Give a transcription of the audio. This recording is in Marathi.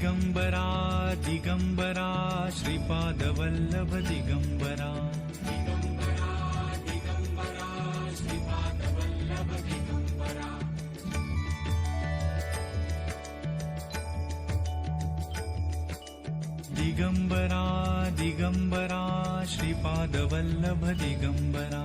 दिगम्बरा दिगम्बरा श्रीपादवल्लभ दिगम्बरा दिगम्बरा दिगम्बरा श्रीपादवल्लभ दिगम्बरा